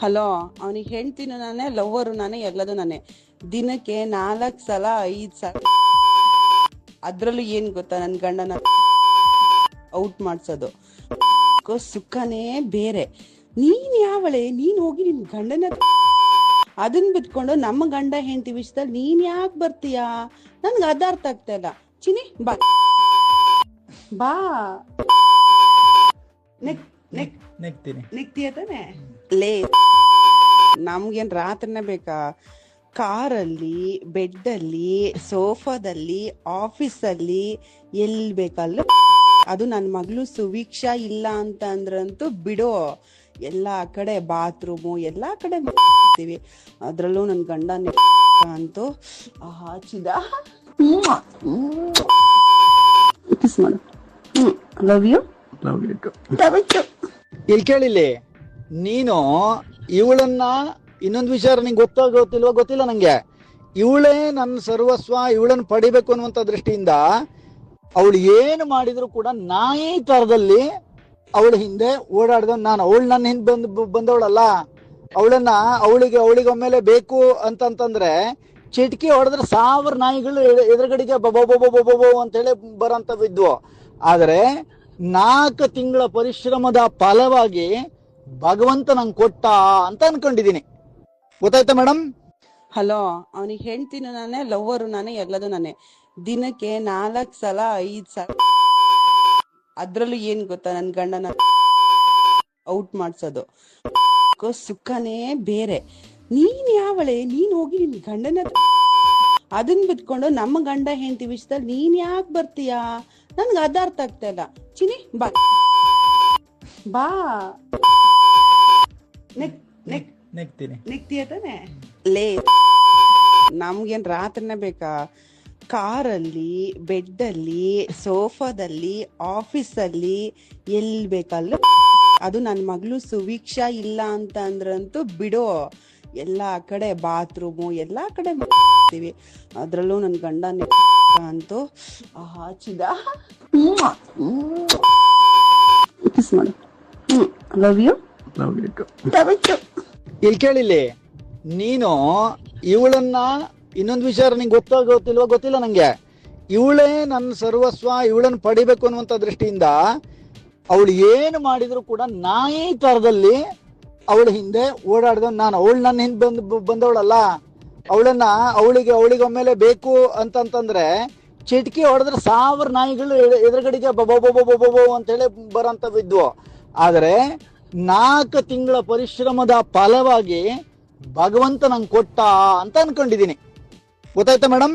Hello, ಅವನಿಗೆ ಹೇಳ್ತೀನಿ ನಾನೇ, ಲವ್ವರು ನಾನೇ, ಎಲ್ಲದು ನಾನೇ. ದಿನಕ್ಕೆ ನಾಲ್ಕು ಸಲ, ಐದು ಸಲ. ಅದ್ರಲ್ಲೂ ಏನ್ ಗೊತ್ತಾ ನನ್ನ ಗಂಡನ ಔಟ್ ಮಾಡ್ಸೋದು? ಸುಖನೇ ಬೇರೆ. ನೀನ್ ಯಾವಳೆ? ನೀನ್ ಹೋಗಿ ನಿನ್ ಗಂಡನ ಅದನ್ನ ಬಿಟ್ಕೊಂಡು ನಮ್ಮ ಗಂಡ ಹೆಂಡತಿ ವಿಷಯದಲ್ಲಿ ನೀನ್ ಯಾಕೆ ಬರ್ತೀಯಾ? ನನ್ಗೆ ಅದ ಅರ್ಥ ಆಗ್ತಾ ಇಲ್ಲ. ಚಿನಿ ಬಾ. ಬಾ. ನೆಕ್ ನೆಕ್ ರಾತ್ರಿನ ನಿಕ್ತಿಯ ತಾನೆ ಲೇ ನಮ್ಗೇನ್ ರಾತ್ರಿನೇ ಬೇಕಾ? ಕಾರಲ್ಲಿ ಬೆಡ್ಡಲ್ಲಿ ಸೋಫಾದಲ್ಲಿ ಆಫೀಸಲ್ಲಿ ಎಲ್ಲಿ ಬೇಕಲ್ಲ? ಅದು ನನ್ನ ಮಗಳು ಸುವೀಕ್ಷಾ ಇಲ್ಲ ಅಂತ ಅಂದ್ರಂತೂ ಬಿಡೋ. ಎಲ್ಲಾ ಕಡೆ ಬಾತ್ರೂಮು ಎಲ್ಲಾ ಕಡೆ ಮಾಡ್ತೀವಿ ಅದ್ರಲ್ಲೂ ನನ್ನ ಗಂಡ ಅಂತೂ ಹಾಚಿದ. ಕಿಸ್ ಮಾಡು. ಲವ್ ಯು ಇಲ್ಲಿ ಕೇಳಿಲ್ಲಿ ನೀನು ಇವಳನ್ನ ಇನ್ನೊಂದು ವಿಚಾರ ನಿಂಗೆ ಗೊತ್ತೋ ಗೊತ್ತಿಲ್ವೋ ಗೊತ್ತಿಲ್ಲ ನಂಗೆ ಇವಳೇ ನನ್ನ ಸರ್ವಸ್ವ ಇವಳನ್ನ ಪಡಿಬೇಕು ಅನ್ನುವಂತ ದೃಷ್ಟಿಯಿಂದ ಅವಳು ಏನು ಮಾಡಿದ್ರು ಕೂಡ ನಾಯಿ ತರದಲ್ಲಿ ಅವಳ ಹಿಂದೆ ಓಡಾಡ್ದ ನಾನು ಅವಳು ನನ್ನ ಹಿಂದೆ ಬಂದ್ ಬಂದವಳಲ್ಲ ಅವಳನ್ನ ಅವಳಿಗೆ ಅವಳಿಗೆ ಒಮ್ಮೆಲೆ ಬೇಕು ಅಂತಂತಂದ್ರೆ ಚಿಟಕಿ ಹೊಡೆದ್ರೆ ಸಾವಿರ ನಾಯಿಗಳು ಎದುರುಗಡೆಗೆ ಬಬೋ ಬಬೋ ಬಬೋ ಬಬೋ ಅಂತೇಳಿ ಬಿದ್ವು ಆದ್ರೆ ನಾಲ್ಕು ತಿಂಗಳ ಪರಿಶ್ರಮದ ಫಲವಾಗಿ ಭಗವಂತ ನಂಗೆ ಕೊಟ್ಟ ಅಂತ ಅನ್ಕೊಂಡಿದೀನಿ ಗೊತ್ತಾಯ್ತಾ ಮೇಡಮ್ ಹಲೋ, ಅವನಿಗೆ ಹೆಂಡ್ತಿನೂ ನಾನೇ, ಲವ್ವರು ನಾನೇ, ಎಲ್ಲದೂ ನಾನೇ. ದಿನಕ್ಕೆ ನಾಲ್ಕು ಸಲ, ಐದು ಸಲ. ಅದ್ರಲ್ಲೂ ಏನ್ ಗೊತ್ತಾ ನನ್ನ ಗಂಡನ ಔಟ್ ಮಾಡ್ಸೋದು? ಸುಖನೇ ಬೇರೆ. ನೀನ್ ಯಾವಳೆ? ನೀನ್ ಹೋಗಿ ನಿನ್ ಗಂಡನ ಅದನ್ ಬಿಟ್ಕೊಂಡು ನಮ್ಮ ಗಂಡ ಹೆಂಡತಿ ವಿಷಯದಲ್ಲಿ ನೀನ್ ಯಾಕೆ ಬರ್ತೀಯಾ? ನನ್ಗೆ ಅದ ಅರ್ಥ ಆಗ್ತಾ ಇಲ್ಲ. ಚಿನಿ ಬಾ. ಬಾ. Neck neck. ನೆಗ್ತೀನಿ ನಿಕ್ತಿಯ ತಾನೆ? ಲೇ. ನಮ್ಗೇನ್ ರಾತ್ರಿನೇ ಬೇಕಾ? ಕಾರಲ್ಲಿ ಬೆಡ್ಡಲ್ಲಿ ಸೋಫಾದಲ್ಲಿ ಆಫೀಸಲ್ಲಿ ಎಲ್ಲಿ ಬೇಕಲ್ಲ? ಅದು ನನ್ನ ಮಗಳು ಸುವೀಕ್ಷಾ ಇಲ್ಲ ಅಂತ ಅಂದ್ರಂತೂ ಬಿಡೋ. ಎಲ್ಲಾ ಕಡೆ ಬಾತ್ರೂಮು ಎಲ್ಲ ಕಡೆ ಮಾಡ್ತೀವಿ ಅದ್ರಲ್ಲೂ ನನ್ನ ಗಂಡ ಅಂತೂ ಹಾಚಿದ. ಕಿಸ್ ಮಾಡು. ಲವ್ ಯು ಇಲ್ಲಿ ಕೇಳಿಲ್ಲಿ ನೀನು ಇವಳನ್ನ ಇನ್ನೊಂದು ವಿಚಾರ ನಿಂಗೆ ಗೊತ್ತೋ ಗೊತ್ತಿಲ್ವೋ ಗೊತ್ತಿಲ್ಲ ನಂಗೆ. ಇವಳೇ ನನ್ನ ಸರ್ವಸ್ವ ಇವಳನ್ನ ಪಡಿಬೇಕು ಅನ್ನುವಂತ ದೃಷ್ಟಿಯಿಂದ ಅವಳು ಏನು ಮಾಡಿದ್ರು ಕೂಡ ನಾಯಿ ತರದಲ್ಲಿ ಅವಳ ಹಿಂದೆ ಓಡಾಡ್ದ ನಾನು. ಅವಳು ನನ್ನ ಹಿಂದೆ ಬಂದ್ ಬಂದವಳಲ್ಲ. ಅವಳನ್ನ ಅವಳಿಗೆ ಅವಳಿಗೆ ಬೇಕು ಅಂತಂತಂದ್ರೆ ಚಿಟಕಿ ಹೊಡೆದ್ರೆ ಸಾವಿರ ನಾಯಿಗಳು ಎದುರುಗಡೆಗೆ ಬಬೋ ಬಬೋ ಅಂತೇಳಿ ಬರೋಂಥವಿದ್ವು ಆದ್ರೆ ನಾಲ್ಕು ತಿಂಗಳ ಪರಿಶ್ರಮದ ಫಲವಾಗಿ ಭಗವಂತ ನಂಗೆ ಕೊಟ್ಟ ಅಂತ ಅನ್ಕೊಂಡಿದೀನಿ ಗೊತ್ತಾಯ್ತಾ ಮೇಡಮ್